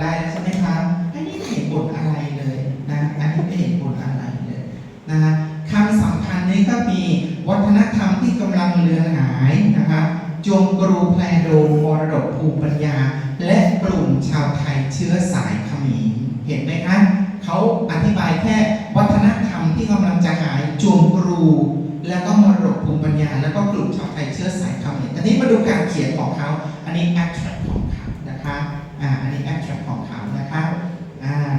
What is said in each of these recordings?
ได้แล้วใช่ไหมครับอันนี้ไม่เห็นบทอะไรเลยนะอันนี้ไม่เห็นบทอะไรเลยนะฮะคำสำคัญนี้ก็มีวัฒนธรรมที่กำลังเลือนหายนะครับจงกรูแพลโดมรดกภูมิปัญญา และกลุ่มชาวไทยเชื้อสายเขมรเห็นไหมคะเขาอธิบายแค่วัฒนธรรมที่กำลังจะหายจงกรู แล้วก็มรดกภูมิปัญญา แล้วก็กลุ่มชาวไทยเชื้อสายเขมรอันนี้มาดูการเขียนของเขาอันนี้ abstract ของเขานะคะ อ่า อันนี้ abstract ของเขานะคะ อ่า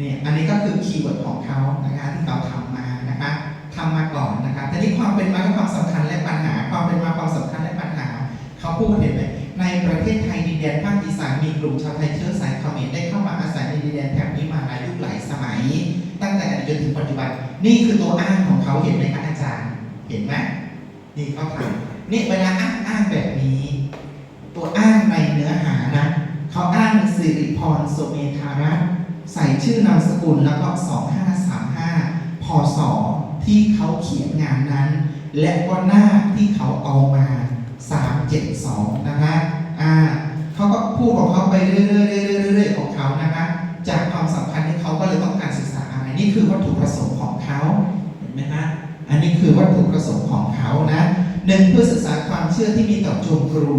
นี่อันนี้ก็คือคีย์เวิร์ดของเขานะคะที่เขาทำมานะคะทำมาก่อนนะคะทีนี้ความเป็นมาและความสำคัญและปัญหา ความเป็นมาความสำคัญและปัญหา เขาพูดเห็นไหมในประเทศไทยดินแดนภาคอีสานมีกลุ่มชาวไทยเชื้อสายเขมรได้เข้ามาอาศัยในดินแดนแถบนี้มาหลายยุคหลายสมัย ตั้งแต่อดีตจนถึงปัจจุบัน นี่คือตัวอ้างของเขาเห็นไหมคะอาจารย์ เห็นไหมนี่เขาทำนี่เวลาอ้างอ้างแบบนี้ ตัวอ้างในเนื้อหานะเขาอ้างสิริพรโสเมธารัตน์ ใส่ชื่อนามสกุลแล้วก็ 2535พศที่เขาเขียนงานนั้น และก็หน้าที่เขาเอามา 372 นะคะอ่าเขาก็พูดของเขาไปเรื่อยๆเรื่อยๆเรื่อยๆของเขานะคะจากความสำคัญที่เขาก็เลยต้องการศึกษาอะไรนี่คือวัตถุประสงค์ของเขาเห็นไหมฮะอันนี้คือวัตถุประสงค์ของเขานะหนึ่งเพื่อศึกษาความเชื่อที่มีต่อโจมครู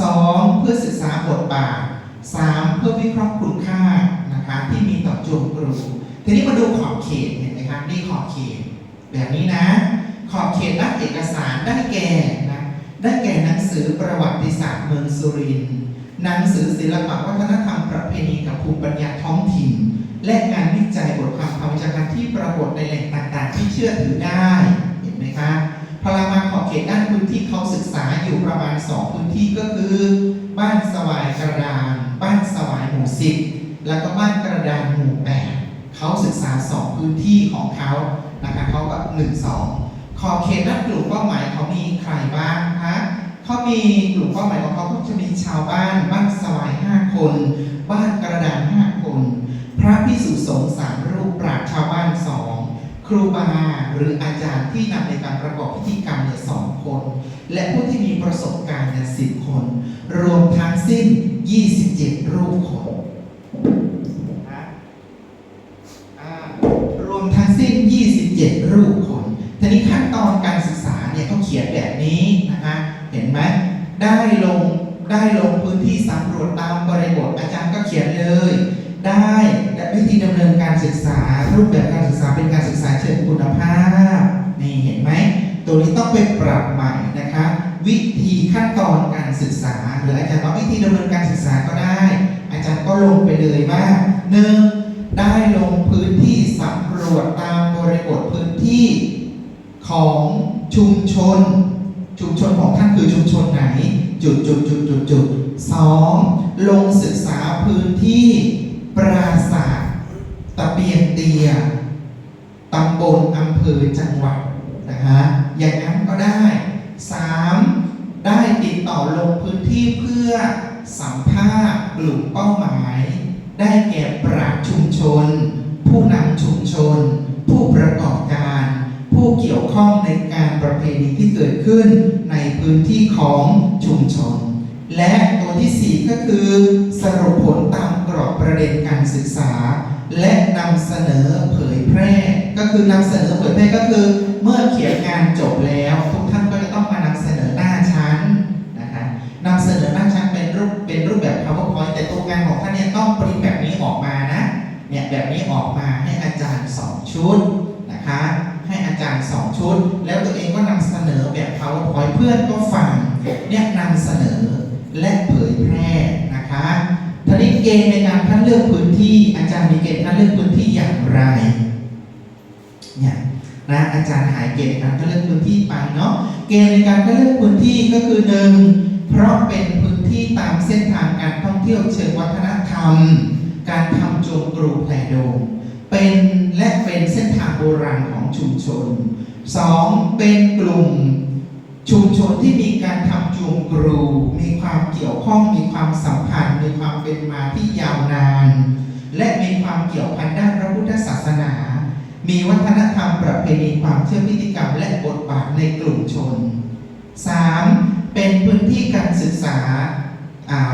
สองเพื่อศึกษาบทบาท สามเพื่อวิเคราะห์คุณค่านะคะที่มีต่อโจมครูทีนี้มาดูขอบเขตเห็นไหมครับนี่ขอบเขต แบบนี้นะ ขอบเขตด้านเอกสารได้แก่นะได้แก่หนังสือประวัติศาสตร์เมืองสุรินทร์หนังสือศิลปะวัฒนธรรมประเพณีกับภูมิปัญญาท้องถิ่น และงานวิจัยบทความทางวิชาการที่ปรากฏในแหล่งต่างๆ ที่เชื่อถือได้ เห็นไหมคะพอเรามาขอบเขตด้านพื้นที่เขาศึกษาอยู่ประมาณ 2 พื้นที่ก็คือ บ้านสวายกระดาน บ้านสวายหมู่สิบแล้วก็บ้านกระดานหมู่แปดเขาศึกษาสองพื้นที่ของเขานะคะเขาก็หนึ่งสองขอบเขตและกลุ่มเป้าหมายเขามีใครบ้างคะเขามีกลุ่มเป้าหมายของเขาก็จะมีชาวบ้านบ้านสวายห้าคน บ้านกระดานห้าคน พระพิสุสงฆ์สามรูปปราชญ์ชาว ครูบาหรืออาจารย์ที่นำในการประกอบพิธีกรรมเนี่ยสองคน และผู้ที่มีประสบการณ์เนี่ยสิบคน รวมทั้งสิ้น 27 รูปคนนะอ่ารวมทั้งสิ้น 27 รูปคนทีนี้ขั้นตอนการศึกษาเนี่ยเขาเขียนแบบนี้นะคะเห็นไหมได้ลงได้ลงพื้นที่สำรวจตามบริบทอาจารย์ก็เขียนเลย ได้ วิธีดำเนินการศึกษา รูปแบบการศึกษาเป็นการศึกษาเชิงคุณภาพนี่เห็นไหมตัวนี้ต้องไปปรับใหม่นะคะวิธีขั้นตอนการศึกษา หรืออาจารย์ว่าวิธีดำเนินการศึกษาก็ได้ อาจารย์ก็ลงไปเลยว่าหนึ่งได้ลงพื้นที่สำรวจตามบริบทพื้นที่ของชุมชน ชุมชนของท่านคือชุมชนไหน จุดจุดจุดจุดจุดสองลงศึกษาพื้นที่ ปราสาทตะเบียนเตียตำบลอำเภอจังหวัดนะฮะอย่างนั้นก็ได้ 3. ได้ติดต่อลงพื้นที่เพื่อสัมภาษณ์กลุ่มเป้าหมาย ได้แก่ปราชชุมชน ผู้นำชุมชน ผู้ประกอบการ ผู้เกี่ยวข้องในการประเพณีที่เกิดขึ้นในพื้นที่ของชุมชน และตัวที่ 4 ก็คือสรุปผลตาม กรอบประเด็นการศึกษา และนำเสนอเผยแพร่ ก็คือนำเสนอเผยแพร่ก็คือ เมื่อเขียนงานจบแล้ว ทุกท่านก็จะต้องมานำเสนอหน้าชั้นนะคะนำเสนอหน้าชั้นเป็นรูปเป็นรูปแบบ powerpoint แต่ตัวงานของท่านเนี่ยต้องปริ้นแบบนี้ออกมานะเนี่ยแบบนี้ออกมาให้อาจารย์สองชุดนะคะให้อาจารย์สองชุด แล้วตัวเองก็นำเสนอแบบ powerpoint เพื่อนก็ฟังเนี่ยนำเสนอและเผยแพร่นะคะ นี้เกณฑ์ในการคัดเลือกพื้นที่ อาจารย์มีเกณฑ์คัดเลือกพื้นที่อย่างไรเนี่ยนะอาจารย์หายเกณฑ์ในการคัดเลือกพื้นที่ไปเนาะเกณฑ์ในการคัดเลือกพื้นที่ก็คือหนึ่งเพราะเป็นพื้นที่ตามเส้นทางการท่องเที่ยวเชิงวัฒนธรรม การทำโจมกรูแพลโดมเป็นและเป็นเส้นทางโบราณของชุมชนสองเป็นกลุ่มชุมชนที่มีการทำจูงกรู มีความเกี่ยวข้อง มีความสัมพันธ์มีค เป็นมาที่ยาวนาน และมีความเกี่ยวพันด้านพระพุทธศาสนา มีวัฒนธรรมประเพณีความเชื่อพิธีกรรมและบทบาทในกลุ่มชน 3. เป็นพื้นที่การศึกษา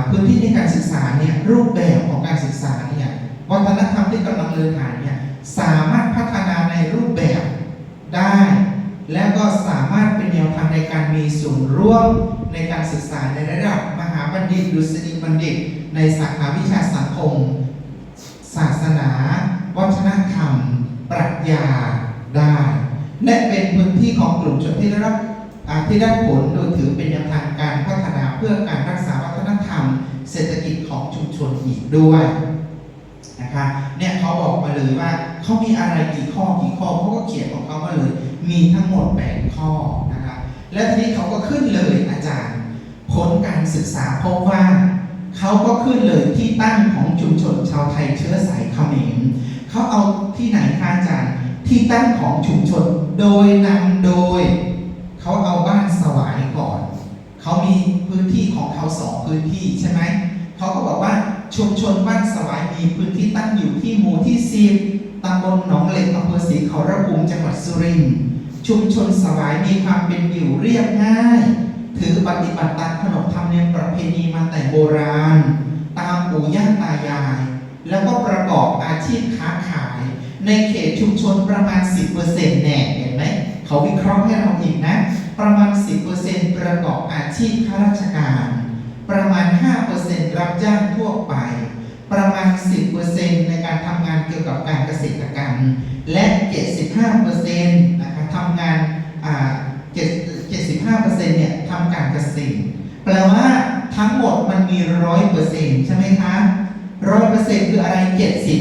พื้นที่ในการศึกษาเนี่ยรูปแบบของการศึกษาเนี่ยวัฒนธรรมที่กำลังเลือนหายเนี่ยสามารถพัฒนาในรูปแบบได้ แล้วก็สามารถเป็นแนวทางในการมีส่วนร่วมในการศึกษาในระดับมหาบัณฑิตดุษฎีบัณฑิต ในสาขาวิชาสังคม ศาสนา วัฒนธรรม ปรัชญาได้ และเป็นพื้นที่ของกลุ่มชนที่ได้รับที่ได้ผลโดยถือเป็นแนวทางการพัฒนาเพื่อการรักษาวัฒนธรรม เศรษฐกิจของชุมชนอีกด้วยนะคะเนี่ยเขาบอกมาเลยว่าเขามีอะไรกี่ข้อกี่ข้อเขาก็เขียนของเขามาเลย มีทั้งหมด 8 ข้อนะคะและทีนี้เขาก็ขึ้นเลยอาจารย์ ผลการศึกษาพบว่า เขาก็ขึ้นเลยที่ตั้งของชุมชนชาวไทยเชื้อสายเขมรเขาเอาที่ไหนคะอาจารย์ที่ตั้งของชุมชนโดยนำโดย เขาเอาบ้านสวายก่อน เขามีพื้นที่ของเขาสองพื้นที่ใช่ไหมเขาก็บอกว่าชุมชนบ้านสวายมีพื้นที่ตั้งอยู่ที่หมู่ที่สิบตำบลหนองเหล็กอำเภอศรีเขาระภูมิจังหวัดสุรินทร์ชุมชนสวายมีความเป็นอยู่เรียบง่าย ถือปฏิบัติตามขนบธรรมเนียมประเพณีมาแต่โบราณ ตามปู่ย่าตายาย แล้วก็ประกอบอาชีพค้าขาย ในเขตชุมชนประมาณ 10%แน่เห็นไหมเขาวิเคราะห์ให้เราอีกนะ ประมาณ 10%ประกอบอาชีพข้าราชการ ประมาณ 5%รับจ้างทั่วไป ประมาณ 10%ในการทำงานเกี่ยวกับการเกษตรกรรม และ 75%นะคะทำงานอ่า75%เนี่ย ทำการเกษตรแปลว่าทั้งหมดมันมี100%ใช่ไหมคะ100%คืออะไร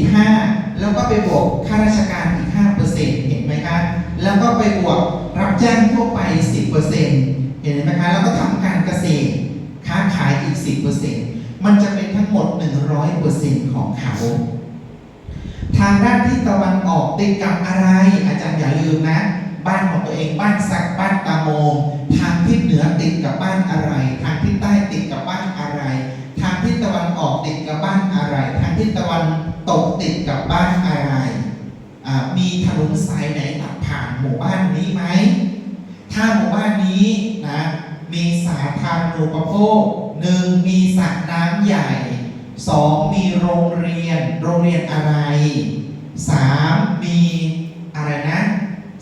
75แล้วก็ไปบวกข้าราชการอีก5%เปอร์เซ็นต์เห็นไหมคะแล้วก็ไปบวกรับจ้างทั่วไป10%เปอร์เซ็นต์เห็นไหมคะแล้วก็ทำการเกษตร ค้าขายอีก10%มันจะเป็นทั้งหมด100%ของเขา ทางด้านทิศตะวันออกติดกับอะไร อาจารย์อย่าลืมนะ บ้านของตัวเองบ้านส ถนนสายไหนตัดผ่านหมู่บ้านนี้ไหม ถ้าหมู่บ้านนี้นะมีสาธารณูปโภคหนึ่งมีสระน้ำใหญ่สองมีโรงเรียน โรงเรียนอะไรสามมีอะไรนะ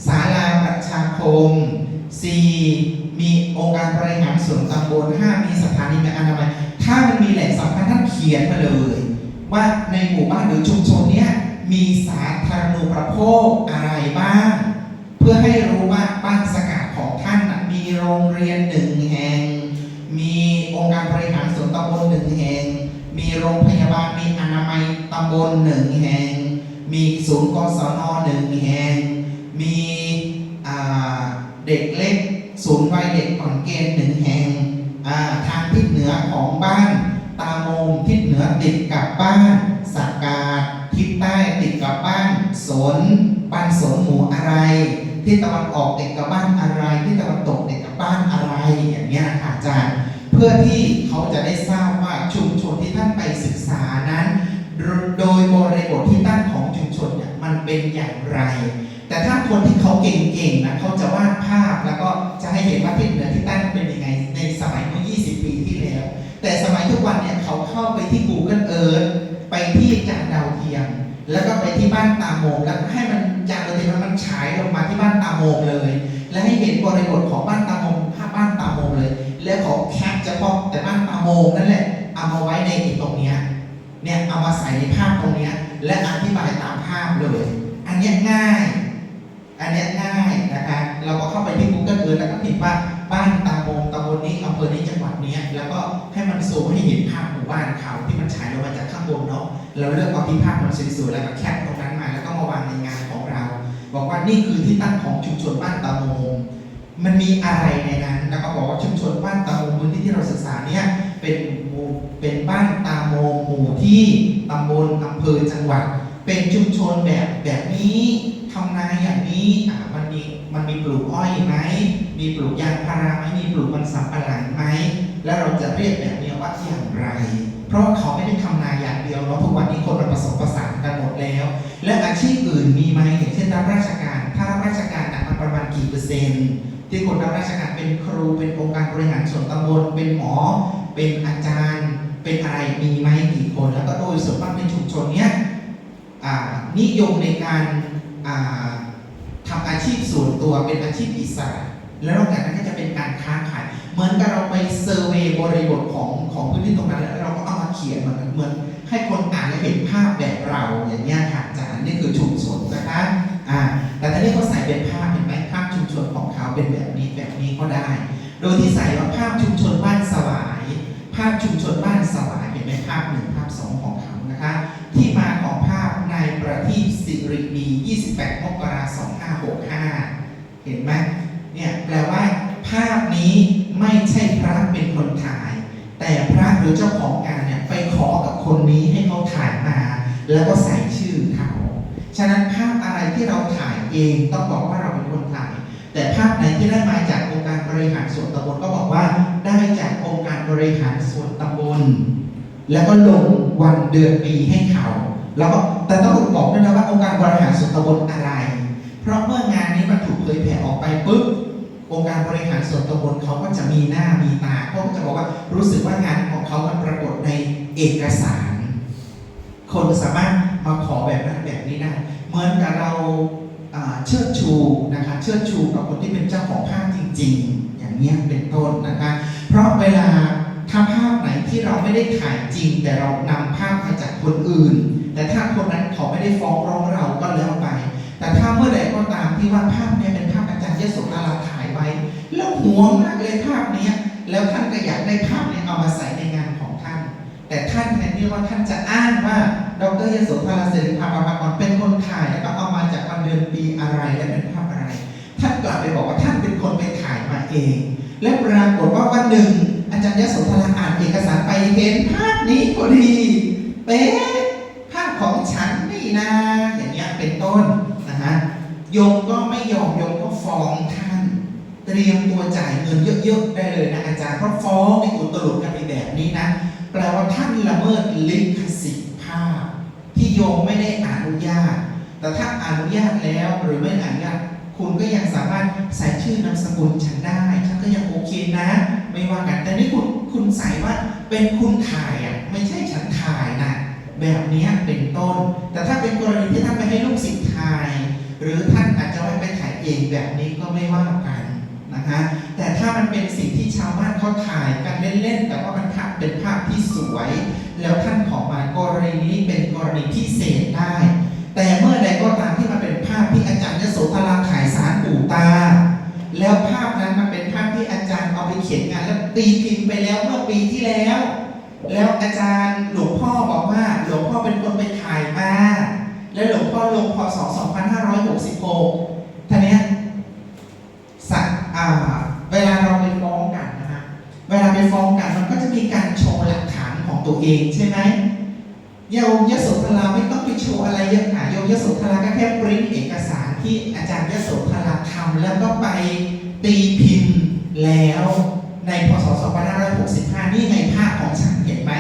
ศาลาประชาคมสี่มีองค์การบริหารส่วนตำบลห้ามีสถานีอนามัยถ้ามันมีแหล่งสำคัญท่านเขียนมาเลย ว่าในหมู่บ้านหรือชุมชนเนี้ย มีสาธารณูปโภคอะไรบ้าง เพื่อให้รู้ว่าบ้านสกัดของท่านนะมีโรงเรียนหนึ่งแห่ง มีองค์การบริหารส่วนตำบลหนึ่งแห่ง มีโรงพยาบาลมีอนามัยตำบลหนึ่งแห่ง มีศูนย์กศนหนึ่งแห่ง มีเด็กเล็กศูนย์วัยเด็กก่อนเกณฑ์หนึ่งแห่งานสนหมู่อะไร ที่ตะวันออกติดกับบ้านอะไร ที่ตะวันตกติดกับบ้านอะไรอย่างเงี้ยนะคะอาจารย์เพื่อที่เขาจะได้ทราบว่าชุมชนที่ท่านไปศึกษานั้น โดยบริบทที่ตั้งของชุมชนเนี่ยมันเป็นอย่างไร แต่ถ้าคนที่เขาเก่งๆนะเขาจะวาดภาพแล้วก็จะให้เห็นว่าที่เหนือที่ใต้เป็นยังไงในสมัยเมื่อ 20 ปีที่แล้ว แต่สมัยทุกวันเนี่ยเขาเข้าไปที่ Google Earth ไปที่จานดาวเทียม แล้วก็ไปที่บ้านตาโมงแล้วให้มันจานดาวเทียมมันฉายลงมาที่บ้านตาโมงเลย และให้เห็นบริบทของบ้านตาโมงภาพบ้านตาโมงเลย แล้วขอแคปเฉพาะแต่บ้านตาโมงนั่นแหละเอามาไว้ในตรงเนี้ยเนี่ยเอามาใส่ในภาพตรงเนี้ยและอธิบายตามภาพเลย อันนี้ง่าย อันนี้ง่ายนะคะเราก็เข้าไปที่ Google Earth แล้วก็พิมพ์ว่าบ้านตาโมงตำบลนี้อำเภอนี้จังหวัดนี้แล้วก็ให้มันซูมให้เห็นภาพหมู่บ้านเขาที่มันฉายลงมาจากข้างบนเนาะ เราเลือกเอาที่ภาพมันสวยๆแล้วก็แคปตรงนั้นมา แล้วก็มาวางในงานของเรา บอกว่านี่คือที่ตั้งของชุมชนบ้านตาโมงมันมีอะไรในนั้น แล้วก็บอกว่าชุมชนบ้านตาโมงพื้นที่ที่เราศึกษาเนี่ยเป็นหมู่เป็นบ้านตาโมงหมู่ที่ตำบลอำเภอจังหวัด เป็นชุมชนแบบแบบนี้ทำนาอย่างนี้อ่ามันมีมันมีปลูกอ้อยไหมมีปลูกยางพาราไหมมีปลูกมันสำปะหลังไหมแล้วเราจะเรียกแบบนี้ว่าอย่างไร เพราะว่าเขาไม่ได้ทำนาอย่าง เดียวเนาะทุกวันนี้คนมันผสมผสานกันหมดแล้ว และอาชีพอื่นมีไหมอย่างเช่นรับราชการ ถ้ารับราชการอะมันประมาณกี่เปอร์เซ็นต์ ที่คนรับราชการเป็นครูเป็นองค์การบริหารส่วนตำบลเป็นหมอ เป็นอาจารย์ เป็นอะไรมีไหมกี่คน แล้วก็โดยส่วนมากในชุมชนเนี้ยนิยมในการอ่าทำอาชีพส่วนตัวเป็นอาชีพอิสระแล้วนอกจากนั้นก็จะเป็นการค้าขาย เหมือนกับเราไปเซอร์เวย์บริบทของของพื้นที่ตรงนั้นแล้วเราก็เอามาเขียนเหมือนเหมือน ให้คนอ่านเห็นภาพแบบเราอย่างนี้ยค่ะอาจารย์นี่คือชุมชนนะคะอ่าแต่ตอนนี้เขาใส่เป็นภาพเห็นไหมภาพชุมชนของเขาเป็นแบบนี้แบบนี้ก็ได้ โดยที่ใส่ว่าภาพชุมชนบ้านสวาย ภาพชุมชนบ้านสวายเห็นไหมภาพหนึ่งภาพสองของเขานะคะ ที่มาของภาพในประทีปสิริมี 28 มกราคม 2565 เห็นไหมเนี่ยแปลว่าภาพนี้ไม่ใช่พระเป็นคนถ่าย แต่พระหรือเจ้าของงานเนี่ยไปขอกับคนนี้ให้เขาถ่ายมา แล้วก็ใส่ชื่อเขาฉะนั้นภาพอะไรที่เราถ่ายเองต้องบอกว่าเราเป็นคนถ่าย แต่ภาพไหนที่ได้มาจากองค์การบริหารส่วนตำบลก็บอกว่าได้จากองค์การบริหารส่วนตำบล แล้วก็ลงวันเดือนปีให้เขา แล้วก็แต่ต้องบอกด้วยนะว่าองค์การบริหารส่วนตำบลอะไร เพราะเมื่องานนี้มันถูกเผยแผ่ออกไปปุ๊บ องค์การบริหารส่วนตำบลเขาก็จะมีหน้ามีตาเขาก็จะบอกว่ารู้สึกว่างานของเขามันปรากฏในเอกสาร คนสามารถมาขอแบบนั้นแบบนี้ได้ เหมือนกับเราเชิดชูนะคะเชิดชูกับคนที่เป็นเจ้าของภาพจริง ๆ อย่างนี้ยเป็นต้นนะคะ เพราะเวลาถ้าภาพไหนที่เราไม่ได้ถ่ายจริง แต่เรานำภาพมาจากคนอื่น แต่ถ้าคนนั้นเขาไม่ได้ฟ้องร้องเราก็แล้วไป แต่ถ้าเมื่อใดก็ตามที่ว่าภาพนี้เป็นภาพอาจารย์ยสธราถ่า แล้วหวงมากเลยภาพนี้แล้วท่านก็อยากได้ภาพนี้เอามาใส่ในงานของท่าน แต่ท่านแทนที่ว่าท่านจะอ้างว่าดรยโสธราเสรีภาพประภากรเป็นคนถ่ายแล้วก็เอามาจากวันเดือนปีอะไรและเป็นภาพอะไร ท่านกลับไปบอกว่าท่านเป็นคนไปถ่ายมาเอง และปรากฏว่าวันหนึ่ง อาจารย์ยโสธราอ่านเอกสารไปเห็นภาพนี้พอดีเป๊ะภาพของฉันนี่นะอย่างเงี้ยเป็นต้นนะฮะโยมก็ไม่ยอมโยมก็ฟ้องท่าน เตรียมตัวจ่ายเงินเยอะๆได้เลยนะอาจารย์เพราะฟ้องในอุตลุดกันไปแบบนี้นะแปลว่าท่านละเมิดลิขสิทธิ์ภาพ ที่โยมไม่ได้อนุญาต แต่ถ้าอนุญาตแล้วหรือไม่อนุญาตคุณก็ยังสามารถใส่ชื่อนามสกุลฉันได้ฉันก็ยังโอเคนะ ไม่ว่ากันแต่นี่คุณคุณใส่ว่าเป็นคุณถ่ายอะไม่ใช่ฉันถ่ายนะแบบนี้เป็นต้น แต่ถ้าเป็นกรณีที่ท่านไปให้ลูกศิษย์ถ่าย หรือท่านอาจจะไม่ไปถ่ายเองแบบนี้ก็ไม่ว่ากัน นะฮะแต่ถ้ามันเป็นสิ่งที่ชาวบ้านเขาถ่ายกันเล่นๆแต่ว่ามันภาพเป็นภาพที่สวย แล้วท่านขอมากรณีนี้เป็นกรณีพิเศษได้ แต่เมื่อใดก็ตามที่มันเป็นภาพที่อาจารย์ยโสธราถ่ายสารปู่ตา แล้วภาพนั้นมันเป็นภาพที่อาจารย์เอาไปเขียนงานแล้วตีพิมพ์ไปแล้วเมื่อปีที่แล้ว แล้วอาจารย์หลวงพ่อบอกว่าหลวงพ่อเป็นคนไปถ่ายมาแล้วหลวงพ่อลงพศ2566ท่านี้ยสัตว์อ่า เวลาเราไปฟ้องกันนะฮะเวลาไปฟ้องกันมันก็จะมีการโชว์หลักฐานของตัวเองใช่ไหมโยมยโสธราไม่ต้องไปโชว์อะไรเยอะค่ะโยมยโสธราก็แค่ปริ้นเอกสารที่อาจารย์ยโสธราทำแล้วก็ไปตีพิมพ์แล้วในพศ 2565 นี่ไงภาพของฉันเห็นไหม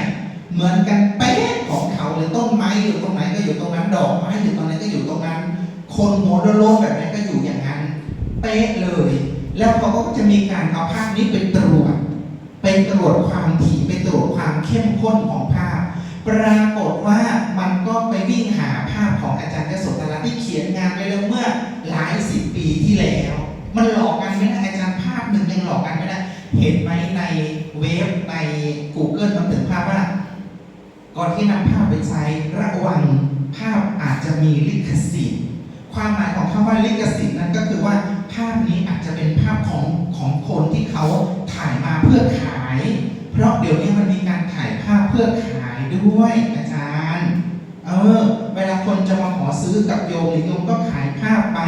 เหมือนกันเป๊ะของเขาเลยต้นไม้อยู่ตรงไหนก็อยู่ตรงนั้นดอกไม้อยู่ตรงไหนก็อยู่ตรงนั้น คนหัวโล้นๆแบบนั้นก็อยู่อย่างนั้น เป๊ะเลย แล้วเขาก็จะ มีการเอาภาพนี้ไปตรวจไปตรวจความถี่ไปตรวจความเข้มข้นของภาพ ปรากฏว่ามันก็ไปวิ่งหาภาพของอาจารย์ยโสธราที่เขียนงานไว้แล้วเมื่อหลายสิบปีที่แล้ว มันหลอกกันไม่ได้อาจารย์ภาพหนึ่งยังหลอกกันไม่ได้เห็นไหมในเว็บใน Google มันถึงภาพว่า ก่อนที่นำภาพไปใช้ระวังภาพอาจจะมีลิขสิทธิ์ความหมายของคำว่าลิขสิทธิ์นั้นก็คือว่า ภาพนี้อาจจะเป็นภาพของของคนที่เขาถ่ายมาเพื่อขาย เพราะเดี๋ยวนี้มันมีการถ่ายภาพเพื่อขายด้วยอาจารย์ เออ เวลาคนจะมาขอซื้อกับโยมหรือโยมก็ขายภาพไป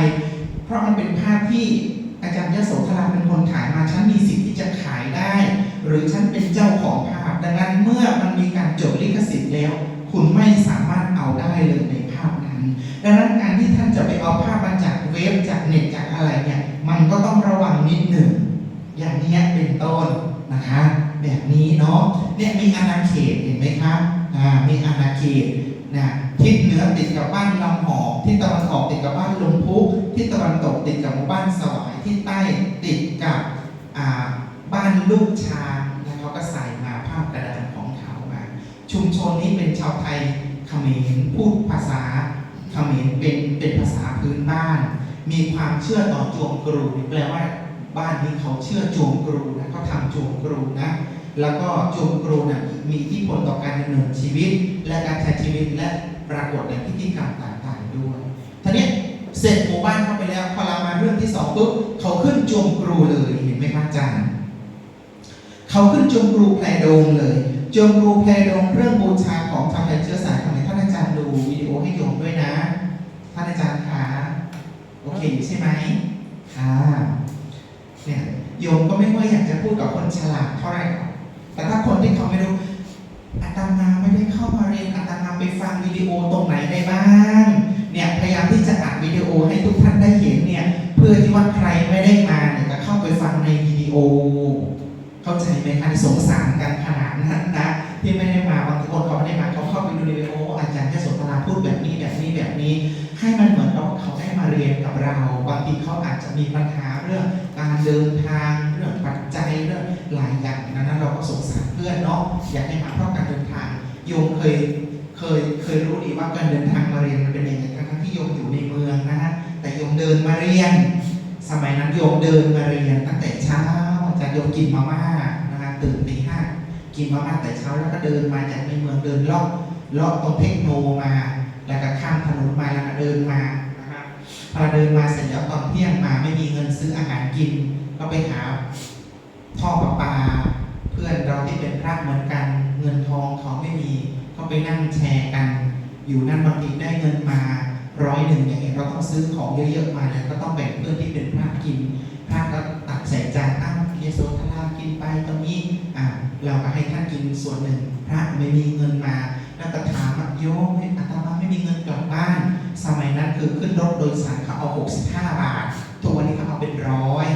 เพราะมันเป็นภาพที่อาจารย์ยโสธราเป็นคนถ่ายมาฉันมีสิทธิ์ที่จะขายได้ หรือฉันเป็นเจ้าของภาพ ดังนั้นเมื่อมันมีการจดลิขสิทธิ์แล้ว คุณไม่สามารถเอาได้เลยในภาพนั้น ดังนั้นการที่ท่านจะไปเอาภาพมาจากเว็บจากเน็ต อะไรเนี่ยมันก็ต้องระวังนิดหนึ่ง อย่างนี้เป็นต้นนะคะ แบบนี้เนาะเนี่ยมีอาณาเขตเห็นไหมครับอ่ามีอาณาเขตนะทิศเหนือติดกับบ้านลำหอกทิศตะวันออกติดกับบ้านลุมพุกทิศตะวันตกติดกับหมู่บ้านสวายทิศใต้ติดกับอ่าบ้านลูกช้างแล้วเขาก็ใส่มาภาพกระดานของเขามาชุมชนนี้เป็นชาวไทยเขมรพูดภาษาเขมรเป็นเป็นภาษาพื้นบ้าน มีความเชื่อต่อจวงกรูนี่แปลว่า บ้านนี้เขาเชื่อจวงกรูนะเขาทำจวงกรูนะ แล้วก็จวงกรูนะมีทธิพลต่อการดำเนินชีวิต และการใช้ชีวิตและปรากฏในพิธีกรรมต่างๆด้วยทีนี้เสร็จหมู่บ้านเข้าไปแล้วพอเรามาเรื่องที่สองปุ๊บเขาขึ้นจวงกรูเลยเห็นไหมครับอาจารย์เขาขึ้นจงกรูแพรโดงเลยจงกรูแพรโดงเรื่องบูชาของชาวไทยเชื้อสายเขมรท่านอาจารย์ดูวิดีโอให้โยมด้วยนะ ท่านอาจารย์คะ โอเคอยู่ใช่ไหมค่ะเนี่ยโยมก็ไม่ค่อยอยากจะพูดกับคนฉลาดเท่าไหร่หรอกแต่ถ้าคนที่เขาไม่รู้อาตมาไม่ได้เข้ามาเรียนอาตมาไปฟังวิดีโอตรงไหนได้บ้างเนี่ยพยายามที่จะอัดวิดีโอให้ทุกท่านได้เห็นเนี่ยเพื่อที่ว่าใครไม่ได้มาเนี่ยก็เข้าไปฟังในวิดีโอ เข้าใจไหมคะสงสารกันขนาดนั้นนะที่ไม่ได้มาบางคนเขาไม่ได้มาเขาเข้าไปดูวิดีโออาจารย์แค่สนทนาพูดแบบ ทีเขาอาจจะมีปัญหาเรื่องการเดินทางเรื่องปัจจัยเรื่องหลายอย่างนั้นเราก็สงสารเพื่อนเนาะอยากให้มาเพราะการเดินทางโยมเคยเคยเคยรู้ดีว่าการเดินทางมาเรียนมันเป็นยังไงทั้งที่โยมอยู่ในเมืองนะฮะแต่โยมเดินมาเรียน สมัยนั้นโยมเดินมาเรียนตั้งแต่เช้าจารย์โยมกินมาม่านะคะตื่นตีห้ากินมาม่าแต่เช้าแล้วก็เดินมาจากในเมืองเดินเลาะเลาะตรงเทคโนมา แล้วก็ข้ามถนนมาแล้วก็เดินมา พอเดินมาเสร็จแล้วตอนเที่ยงมาไม่มีเงินซื้ออาหารกิน ก็ไปหาพ่อประปาเพื่อนเราที่เป็นพระเหมือนกัน เงินทองเขาไม่มีก็ไปนั่งแชร์กัน อยู่นั่นบางทีได้เงินมาร้อยหนึ่งอย่างเงี้ยเราต้องซื้อของเยอะๆมาแล้วก็ต้องแบ่งเพื่อนที่เป็นพระกินพระก็ตักใส่จานอ้าวเยโสธรากินไปตรงนี้อ่าเราก็ให้ท่านกินส่วนหนึ่ง พระไม่มีเงินมาแล้วก็ถามโยมอาตมาไม่มีเงินกลับบ้าน สมัยนั้นคือขึ้นรถโดยสารเขาเอา 65 บาททุกวันนี้เขาเอาเป็นร้อย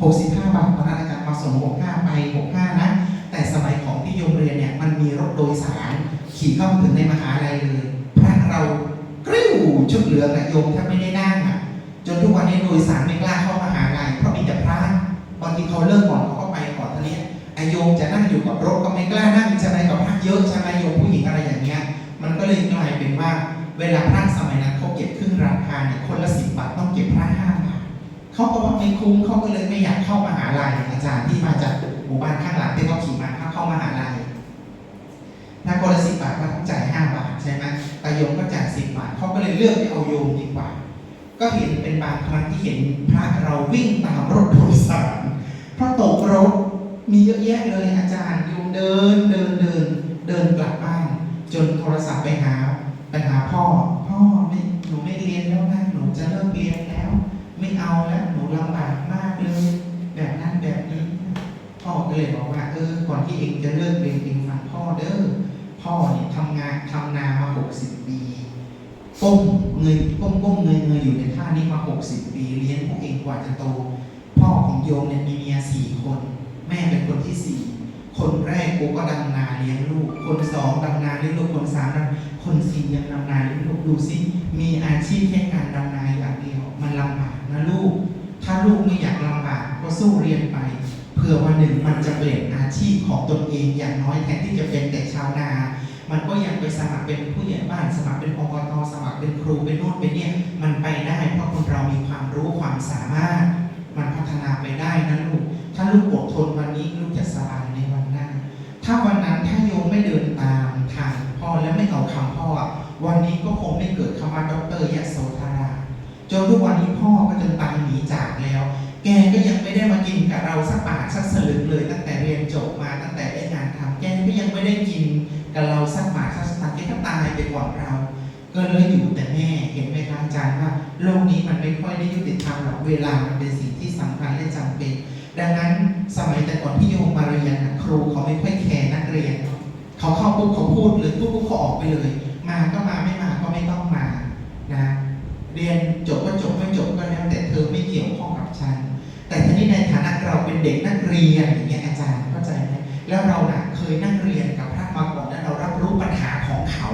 65 บาทตอนนั้นอาจารย์มาส่ง65 ไป 65 นะ แต่สมัยของที่โยมเรียนเนี่ยมันมีรถโดยสาร ขี่เข้ามาถึงในมหาลัยเลย พระเรากริ้วชุดเหลืองนะโยมแทบไม่ได้นั่งอะ จนทุกวันนี้โดยสารไม่กล้าเข้ามหาลัยเพราะมีแต่พระบางทีเขาเลิกก่อนเขาก็ไปก่อนทีนี้ไอโยมจะนั่งอยู่กับรถก็ไม่กล้านั่งใช่ไหมกับพระเยอะใช่ไหมโยมผู้หญิงอะไรอย่างเงี้ย มันก็เลยกลายเป็นว่า เวลาพระสมัยนั้นเขาเก็บครึ่งราคาเนี่ยคนละสิบบาทต้องเก็บพระห้าบาทเขาก็ว่าไม่คุ้มเขาก็เลยไม่อยากเข้ามหาลัยอาจารย์ที่มาจากหมู่บ้านข้างหลังที่เขาขี่มาเข้าเข้ามหาลัยถ้าคนละสิบบาทก็ต้องจ่ายห้าบาทใช่ไหมแต่โยมก็จ่ายสิบบาทเขาก็เลยเลือกที่เอาโยมดีกว่า ก็เห็นเป็นบางครั้งที่เห็นพระเราวิ่งตามรถโดยสารเพราะตกรถมีเยอะแยะเลยอาจารย์โยมเดินเดินเดินเดินกลับบ้าน จนโทรศัพท์ไปหา ไปหาพ่อ พ่อไม่หนูไม่เรียนแล้วนะหนูจะเลิกเรียนแล้ว ไม่เอาแล้วหนูลำบากมากเลย แบบนั้นแบบนี้พ่อก็เลยบอกว่าเออก่อนที่เองจะเลิกเรียนเองฟังพ่อเด้อพ่อเนี่ยทำงานทำนามาหกสิบปีก้มเงยก้มก้มเงยเงยอยู่ในท่านี้มาหกสิบปีเลี้ยงพวกเองกว่าจะโต พ่อของโยมเนี่ยมีเมียสี่คน แม่เป็นคนที่สี่ คนแรกกูก็ดำนาเลี้ยงลูก คนสองดำนาเลี้ยงลูก คนสามดำคนสี่ยังดำนาเลี้ยงลูกดูสิมีอาชีพแค่การดำนาอย่างเดียว มันลำบากนะลูก ถ้าลูกไม่อยากลำบากก็สู้เรียนไปเพื่อวันหนึ่งมันจะเปลี่ยนอาชีพของตนเองอย่างน้อยแทนที่จะเป็นแต่ชาวนามันก็ยังไปสมัครเป็นผู้ใหญ่บ้านสมัครเป็นอบตสมัครเป็นครูเป็นโน่นเป็นเนี่ยมันไปได้เพราะคนเรามีความรู้ความสามารถ มันพัฒนาไปได้นะลูก ถ้าลูกอดทนวันนี้ลูกจะสบายในวันหน้า ถ้าวันนั้นถ้าโยมไม่เดินตามทางพ่อและไม่เอาคำพ่อ วันนี้ก็คงไม่เกิดคำว่าด็อกเตอร์ยะโสธราจนทุกวันนี้พ่อก็จนตายหนีจากแล้ว แกก็ยังไม่ได้มากินกับเราสักบาทสักสลึงเลยตั้งแต่เรียนจบมาตั้งแต่ได้งานทำแกก็ยังไม่ได้กินกับเราสักบาทสักสตางค์แกก็ตายไปก่อนเรา ก็เลยอยู่แต่แม่เห็นไหมคะอาจารย์ว่าโลกนี้มันไม่ค่อยได้ยุติธรรมหรอกเวลามันเป็นสิ่งที่สำคัญและจำเป็น ดังนั้นสมัยแต่ก่อนที่โยมมาเรียนครูเขาไม่ค่อยแคร์นักเรียน เขาเข้าปุ๊บเขาพูดเลยปุ๊บปุ๊บเขาออกไปเลย มาก็มาไม่มาก็ไม่ต้องมานะเรียนจบก็จบไม่จบก็แล้วแต่เธอไม่เกี่ยวข้องกับฉัน แต่ทีนี้ในฐานะเราเป็นเด็กนักเรียนอย่างเงี้ยอาจารย์เข้าใจไหมแล้วเราน่ะเคยนั่งเรียนกับพระมาก่อนแล้วเรารับรู้ปัญหาของเขา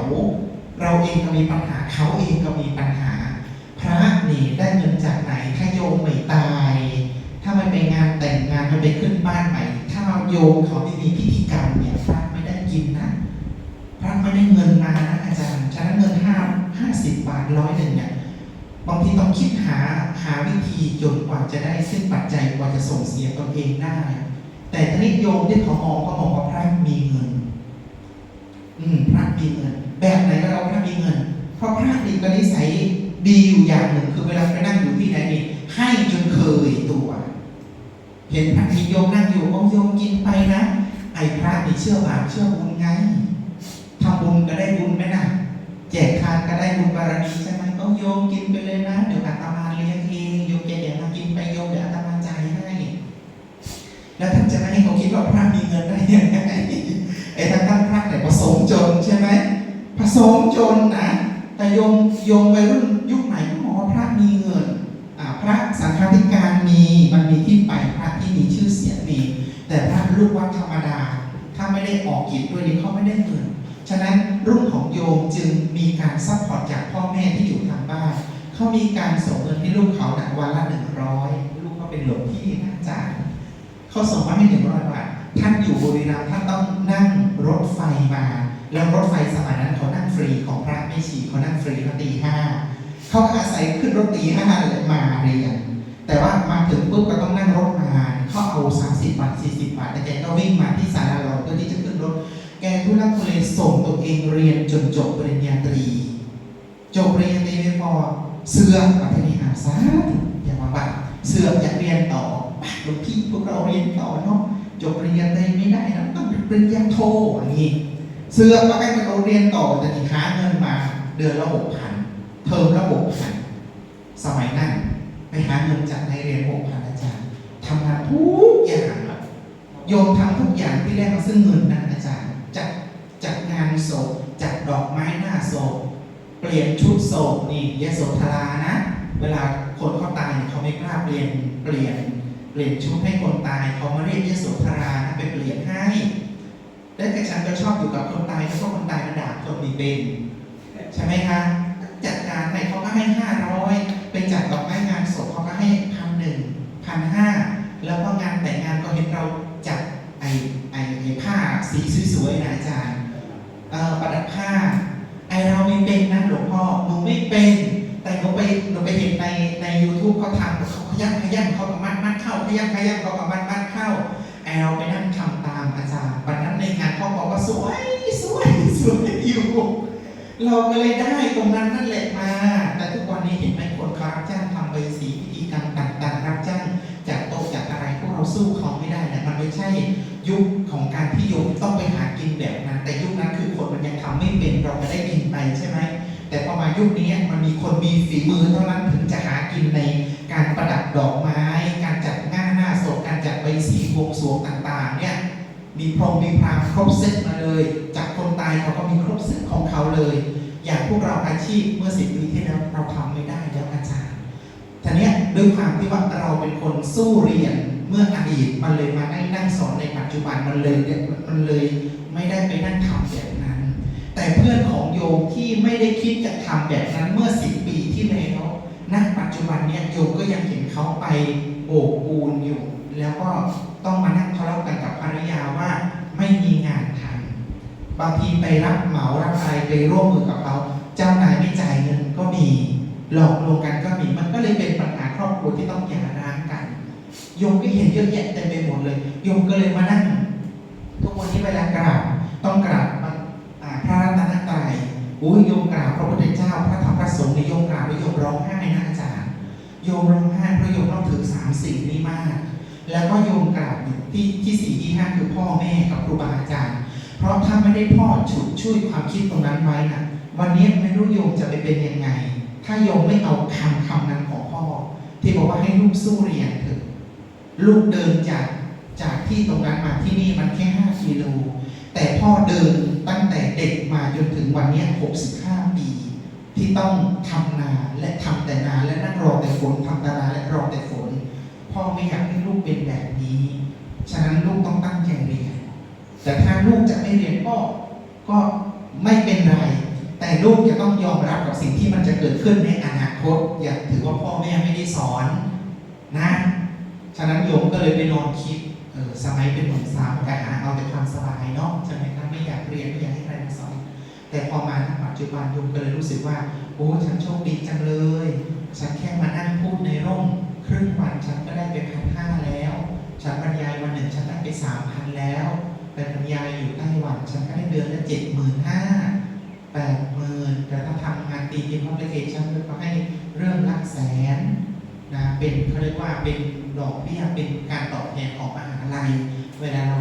เราเองก็มีปัญหาเขาเองก็มีปัญหา พระนี่ได้เงินจากไหนถ้าโยมไม่ตาย ถ้ามันไปงานแต่งงาน บ้านใหม่ถ้าเราโยมเขาไม่มีพิธีกรรมเนี่ยพระไม่ได้กินนะพระไม่ได้เงินมานะอาจารย์ฉะนั้นเงินห้าห้าสิบบาทร้อยหนึ่งเนี่ยบางทีต้องคิดหาหาวิธีจนกว่าจะได้ซึ่งปัจจัยกว่าจะส่งเสียตนเองได้ แต่ทนิโยมที่เขามองก็มองว่าพระมีเงิน อืมพระมีเงิน แบบไหนก็เราพระมีเงิน เพราะพระดีก็นิสัยดีอยู่อย่างหนึ่ง คือเวลาไปนั่งอยู่ที่ไหนนี่ให้จนเคยตัว ห็นพระมีโยมนั่งอยู่เอาโยมกินไปนะ ไอ้พระนี่เชื่อบาปเชื่อบุญไงทำบุญก็ได้บุญไหมนะแจกทานก็ได้บุญบารมีใช่ไหมเอาโยมกินไปเลยนะ เดี๋ยวอาตมาเลี้ยงเองโยมแก่ๆมากินไปโยมเดี๋ยวอาตมาจ่ายให้แล้วท่านจะไม่ให้เขาคิดว่าพระมีเงินได้ยังไงไอ้ท่านท่านพระแต่ผสมจนใช่ไหมผสมจนนะแต่โยมโยมวัยรุ่นยุคใหม่ก็มองว่าพระมีเงินอ่าพระ สังฆาธิการมีมันมีที่ไปพระที่มีชื่อเสียงมี แต่พระลูกวัดธรรมดา ถ้าไม่ได้ออกกิจด้วยนี่เขาไม่ได้เงินฉะนั้นรุ่นของโยมจึงมีการซัพพอร์ตจากพ่อแม่ที่อยู่ทางบ้านเขามีการส่งเงินให้ลูกเขาหนักวันละหนึ่งร้อยลูกก็เป็นหลวงพี่น่าจารย์เขาส่งมาให้หนึ่งร้อยบาทท่านอยู่บุรีรัมย์ท่านต้องนั่งรถไฟมา แล้วรถไฟสมัยนั้นเขานั่งฟรีของพระไม่ชีเขานั่งฟรีเขาตีห้าเขาอาศัยขึ้นรถตีห้าเลยมาเรียน แต่ว่ามาถึงปุ๊บก็ต้องนั่งรถมาเขาเอา 30 บาท 40 บาท แต่แกก็วิ่งมาที่ศาลาเราเพื่อที่จะขึ้นรถ แกทุลักทุเลส่งตัวเองเรียนจนจบปริญญาตรี จบปริญญาตรีไม่พอเสื่อมปัตนีอาสาอย่ามาบัตเสื่อมอยากเรียนต่อหลวงพี่พวกเราเรียนต่อเนาะจบปริญญาตรีไม่ได้นะต้องเป็นปริญญาโทอย่างนี้เสื่อมว่าไอ้เราเรียนต่อแต่นี่หาเงินมาเดือนละหกพันเทอมละหกพันสมัยนั้น ไปหาเงินจากในเรียนหกพันอาจารย์ทำงานทุกอย่างโยมทำทุกอย่างที่ได้มาซึ่งเงินนะอาจารย์จัดจัดงานศพจัดดอกไม้หน้าศพเปลี่ยนชุดศพนี่ยโสธรานะ เวลาคนเขาตายเนี่ยเขาไม่กล้าเปลี่ยนเปลี่ยนเปลี่ยนชุดให้คนตายเขามาเรียกยโสธรานะไปเปลี่ยนให้แล้วแต่ฉันก็ชอบอยู่กับคนตายเพราะคนตายมันด่าคนมีเป็นใช่ไหมคะจัดการให้เขาก็ให้ห้าร้อยไปจัดดอกไม้งานศพเขาก็ให้พันหนึ่งพันห้าแล้วก็งานแต่งงานก็เห็นเราจัดไอ้ไอ้ไอ้ผ้า สีสวยๆนะอาจารย์ประดับผ้าไอเราไม่เป็นนะหลวงพ่อหนูไม่เป็น แต่หนูไปหนูไปเห็นในใน YouTube เขาทำเขาขยันขยันเขาก็มัดมัดเข้าขยันขยันเขาก็มัดมัดเข้าไอเราไปนั่งทำตามอาจารย์วันนั้นในงานเขาบอกว่าสวยสวยสวยอยู่เราก็เลยได้ตรงนั้นนั่นแหละมา แต่ทุกวันนี้เห็นไหมคนเขารับจ้างทำใบสีพิธีกรรมต่างๆ รับจ้างจากโต๊ะจากอะไรพวกเราสู้เขาไม่ได้นะมันไม่ใช่ การที่โยมต้องไปหากินแบบนั้น แต่ยุคนั้นคือคนมันยังทำไม่เป็นเราก็ได้กินไปใช่ไหมแต่พอมายุคนี้มันมีคนมีฝีมือเท่านั้นถึงจะหากินในการประดับดอกไม้ การจัดงานหน้าศพการจัดใบสีวงสวงต่างๆเนี่ยมีพรหมมีพรามครบเซตมาเลย จากคนตายเขาก็มีครบเซตของเขาเลย อย่างพวกเราอาชีพเมื่อสิบปีที่แล้วเราทำไม่ได้แล้วอาจารย์ทีเนี้ยด้วยความที่ว่าเราเป็นคนสู้เรียน เมื่ออดีตมันเลยมาได้นั่งสอนในปัจจุบันมันเลยเนี่ยมันเลยไม่ได้ไปนั่งทำแบบนั้น แต่เพื่อนของโยมที่ไม่ได้คิดจะทำแบบนั้นเมื่อสิบปีที่แล้วณปัจจุบันเนี่ยโยมก็ยังเห็นเขาไปโบกปูนอยู่ แล้วก็ต้องมานั่งทะเลาะกันกับภรรยาว่าไม่มีงานทำบางทีไปรับเหมารับอะไรไปร่วมมือกับเขาเจ้านายไม่จ่ายเงินก็มีหลอกลวงกันก็มีมันก็เลยเป็นปัญหาครอบครัวที่ต้องหย่าร้างกัน โยมก็เห็นเยอะแยะเต็มไปหมดเลยโยมก็เลยมานั่ง ทุกวันนี้เวลากราบต้องกราบพระรัตนตรัยอุ้ยโยมกราบพระพุทธเจ้า พระธรรมพระสงฆ์ในโยมกราบแล้วโยมร้องไห้นะอาจารย์โยมร้องไห้เพราะโยมต้องถือสามสิ่งนี้มาก แล้วก็โยมกราบที่ที่สี่ที่ห้าคือพ่อแม่กับครูบาอาจารย์ เพราะถ้าไม่ได้พ่อฉุดช่วยความคิดตรงนั้นไว้นะวันนี้ไม่รู้โยมจะไปเป็นยังไง ถ้าโยมไม่เอาคำคำนั้นของพ่อ ที่บอกว่าให้ลูกสู้เรียนเถอะ ลูกเดินจากจากที่ตรงนั้นมาที่นี่มันแค่ห้ากิโล แต่พ่อเดินตั้งแต่เด็กมาจนถึงวันนี้หกสิบห้าปี ที่ต้องทำนาและทำแต่นาและนั่งรอแต่ฝนทำแต่นาและรอแต่ฝน พ่อไม่อยากให้ลูกเป็นแบบนี้ ฉะนั้นลูกต้องตั้งใจเรียน แต่ถ้าลูกจะไม่เรียนก็ก็ไม่เป็นไร แต่ลูกจะต้องยอมรับกับสิ่งที่มันจะเกิดขึ้นในอนาคต อย่าถือว่าพ่อแม่ไม่ได้สอนนะ ฉะนั้นโยมก็เลยไปนอนคิดเออสมัยเป็นหนุ่มสาวก็หาเอาแต่ความสบายเนาะใช่ไหมครับไม่อยากเรียนไม่อยากให้ใครมาสอนแต่พอมาณปัจจุบันโยมก็เลยรู้สึกว่าโอ้ฉันโชคดีจังเลย ฉันแค่มานั่งพูดในร่มครึ่งวันฉันก็ได้ไปพันห้าแล้ว ฉันบรรยายวันหนึ่งฉันได้ไปสามพันแล้วไปบรรยายอยู่ไต้หวันฉันก็ได้เดือนละเจ็ดหมื่นห้าแปดหมื่นแต่ถ้าทำงานตีพิมพ์พับลิเคชันก็ให้เริ่มหลักแสนนะเป็นเขาเรียกว่าเป็น ดอกเบี้ยเป็นการตอบแทนของมหาลัย เวลาเรา